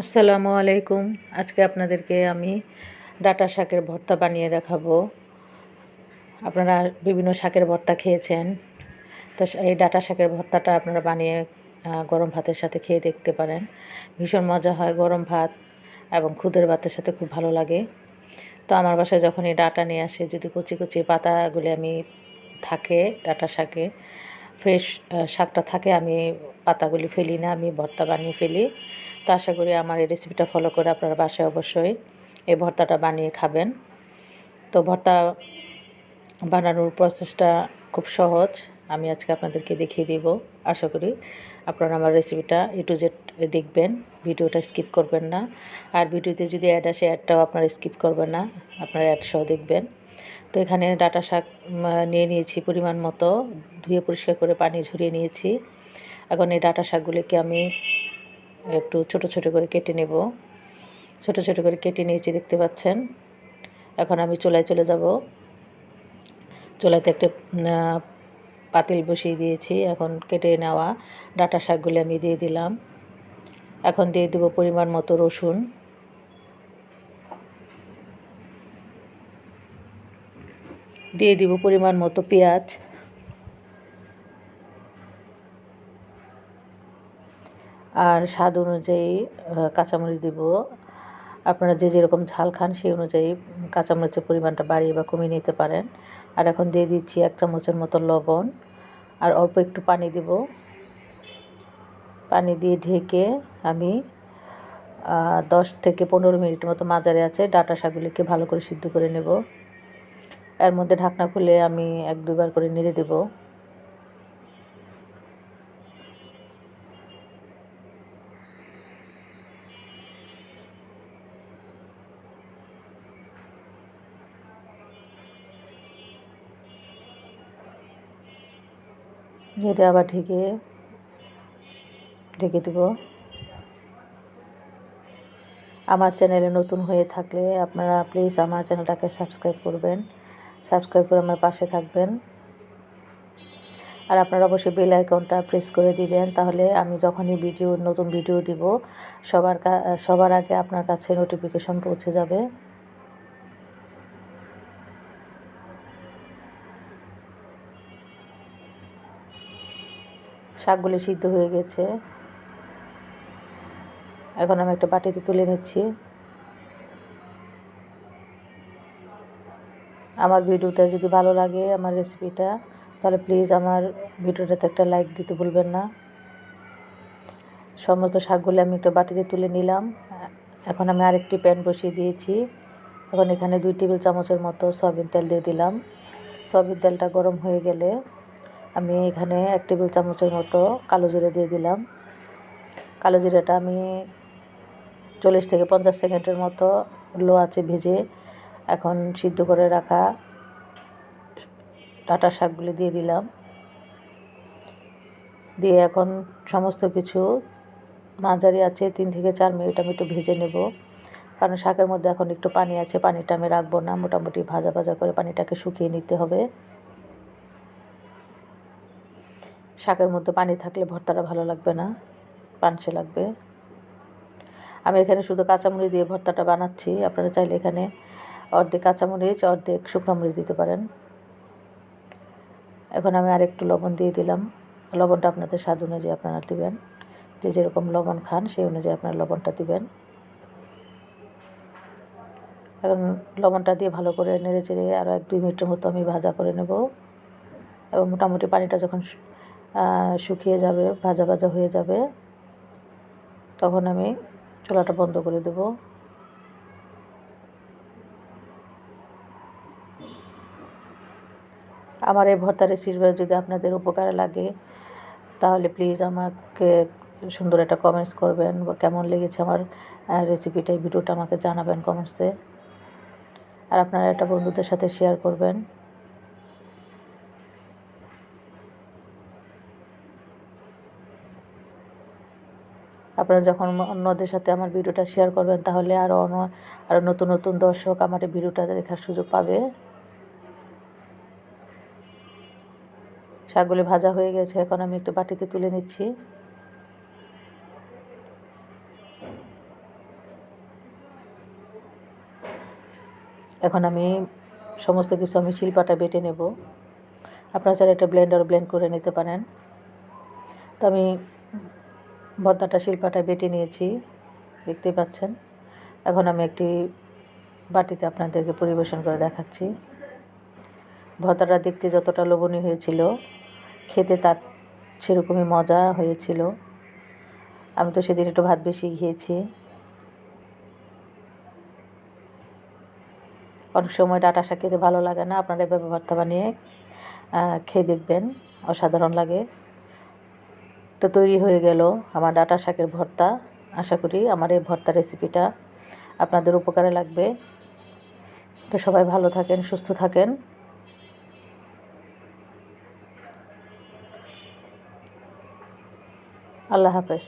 আসসালামু আলাইকুম। আজকে আপনাদেরকে আমি ডাটা শাকের ভর্তা বানিয়ে দেখাবো। আপনারা বিভিন্ন শাকের ভর্তা খেয়েছেন। তো এই ডাটা শাকের ভর্তাটা আপনারা বানিয়ে গরম ভাতের সাথে খেয়ে দেখতে পারেন। ভীষণ মজা হয় গরম ভাত এবং খুদের ভাতের সাথে খুব ভালো লাগে। তো আমার বাসায় যখন এই ডাটা নিয়ে আসে, যদি কচি কচি পাতাগুলি আমি থাকে ডাটা শাকে ফ্রেশ শাকটা থাকে, আমি পাতাগুলি ফেলি না, আমি ভর্তা বানিয়ে ফেলি। তো আশা করি আমার এই রেসিপিটা ফলো করে আপনারা বাসায় অবশ্যই এই ভর্তাটা বানিয়ে খাবেন। তো ভর্তা বানানোর প্রসেসটা খুব সহজ, আমি আজকে আপনাদেরকে দেখিয়ে দিব। আশা করি আপনারা আমার রেসিপিটা এ টু জেড দেখবেন, ভিডিওটা স্কিপ করবেন না। আর ভিডিওতে যদি অ্যাড আসে অ্যাডটাও আপনারা স্কিপ করবেন না, আপনারা অ্যাড সহ দেখবেন। তো এখানে ডাটা শাক নিয়ে নিয়েছি পরিমাণ মতো, ধুয়ে পরিষ্কার করে পানি ঝরিয়ে নিয়েছি। এখন এই ডাটা শাকগুলিকে আমি একটু ছোট ছোট করে কেটে নেব। ছোট ছোট করে কেটে নিয়েছি, দেখতে পাচ্ছেন? এখন আমি চুলায় চলে যাব। চুলাতে একটা পাতিল বসিয়ে দিয়েছি। এখন কেটে নেওয়া ডাটা শাকগুলি আমি দিয়ে দিলাম। এখন দিয়ে দেবো পরিমাণ মতো রসুন। দিয়ে দিব পরিমাণ মতো পেঁয়াজ। আর স্বাদ অনুযায়ী কাঁচামরিচ দিব। আপনারা যে যেরকম ঝাল খান সেই অনুযায়ী কাঁচামরিচের পরিমাণটা বাড়িয়ে বা কমিয়ে নিতে পারেন। আর এখন দিয়ে দিচ্ছি এক চামচের মতো লবণ। আর অল্প একটু পানি দেব। পানি দিয়ে ঢেকে আমি দশ থেকে পনেরো মিনিট মতো মাজারে আছে। ডাটা শাকগুলিকে ভালো করে সিদ্ধ করে নেব। এর মধ্যে ঢাকনা খুলে আমি এক দুবার করে নেড়ে দেবো। এটা আবার ঢেকে ঢেকে দেব। আমার চ্যানেলে নতুন হয়ে থাকলে আপনারা প্লিজ আমার চ্যানেলটাকে সাবস্ক্রাইব করবেন। সাবস্ক্রাইব করে আমার পাশে থাকবেন। আর আপনারা অবশ্যই বেল আইকনটা প্রেস করে দিবেন, তাহলে আমি যখনই ভিডিও, নতুন ভিডিও দিব, সবার সবার আগে আপনার কাছে নোটিফিকেশন পৌঁছে যাবে। শাকগুলি সিদ্ধ হয়ে গেছে। এখন আমি একটা বাটিতে তুলে নিচ্ছি। আমার ভিডিওটা যদি ভালো লাগে, আমার রেসিপিটা তাহলে প্লিজ আমার ভিডিওটাতে একটা লাইক দিতে ভুলবেন না। সমস্ত শাকগুলো আমি একটা বাটিতে তুলে নিলাম। এখন আমি আরেকটি প্যান বসিয়ে দিয়েছি। এখন এখানে দুই টেবিল চামচের মতো সয়াবিন তেল দিয়ে দিলাম। সয়াবিন তেলটা গরম হয়ে গেলে আমি এখানে এক টেবিল চামচের মতো কালো জিরে দিয়ে দিলাম। কালো জিরাটা আমি চল্লিশ থেকে পঞ্চাশ সেকেন্ডের মতো লো আছে ভেজে এখন সিদ্ধ করে রাখা ডাটা শাকগুলি দিয়ে দিলাম। দিয়ে এখন সমস্ত কিছু মাঝারি আছে, তিন থেকে চার মিনিট আমি একটু ভেজে নেব। কারণ শাকের মধ্যে এখন একটু পানি আছে, পানিটা আমি রাখব না, মোটামুটি ভাজা ভাজা করে পানিটাকে শুকিয়ে নিতে হবে। শাকের মধ্যে পানি থাকলে ভর্তাটা ভালো লাগবে না, পানসে লাগবে। আমি এখানে শুধু কাঁচামরিচ দিয়ে ভর্তাটা বানাচ্ছি, আপনারা চাইলে এখানে অর্ধেক কাঁচামরিচ, অর্ধেক শুকনো মরিচ দিতে পারেন। এখন আমি আর একটু লবণ দিয়ে দিলাম। লবণটা আপনাদের স্বাদ অনুযায়ী আপনারা দেবেন। যে যেরকম লবণ খান, সেই অনুযায়ী আপনার লবণটা দিবেন। এখন লবণটা দিয়ে ভালো করে নেড়ে চেড়ে আরও এক দুই মিনিটের মতো আমি ভাজা করে নেব। এবং মোটামুটি পানিটা যখন শুকিয়ে যাবে, ভাজা ভাজা হয়ে যাবে, তখন আমি চুলাটা বন্ধ করে দেব। আমার এই ভর্তা রেসিপি যদি আপনাদের উপকারে লাগে, তাহলে প্লিজ আমাকে সুন্দর একটা কমেন্টস করবেন, বা কেমন লেগেছে আমার রেসিপিটা এই ভিডিওটা আমাকে জানাবেন কমেন্টসে আর আপনারা এটা বন্ধুদের সাথে শেয়ার করবেন। আপনারা যখন অন্যদের সাথে আমার ভিডিওটা শেয়ার করবেন, তাহলে আরও অন্য আরও নতুন নতুন দর্শক আমার এই ভিডিওটা দেখার সুযোগ পাবে। শাকগুলি ভাজা হয়ে গেছে, এখন আমি একটু বাটিতে তুলে নিচ্ছি। এখন আমি সমস্ত কিছু আমি শিল্পাটা বেটে নেব। আপনারা চাইলে একটা ব্লেন্ডার ব্লেন্ড করে নিতে পারেন। তো আমি ভর্তাটা শিল্পাটা বেটে নিয়েছি দেখতে পাচ্ছেন। এখন আমি একটি বাটিতে আপনাদেরকে পরিবেশন করে দেখাচ্ছি। ভর্তাটা দেখতে যতটা লোভনীয় হয়েছিল খেতে তার সেরকমই মজা হয়েছিল। আমি তো সেদিন একটু ভাত বেশি খেয়েছি। অনেক সময় ডাটা শাক খেতে ভালো লাগে না, আপনারা এভাবে ভর্তা বানিয়ে খেয়ে দেখবেন, অসাধারণ লাগে। তো তৈরি হয়ে গেল আমার ডাটা শাকের ভর্তা। আশা করি আমার এই ভর্তা রেসিপিটা আপনাদের উপকারে লাগবে। তো সবাই ভালো থাকেন, সুস্থ থাকেন। আল্লাহ হাফেজ।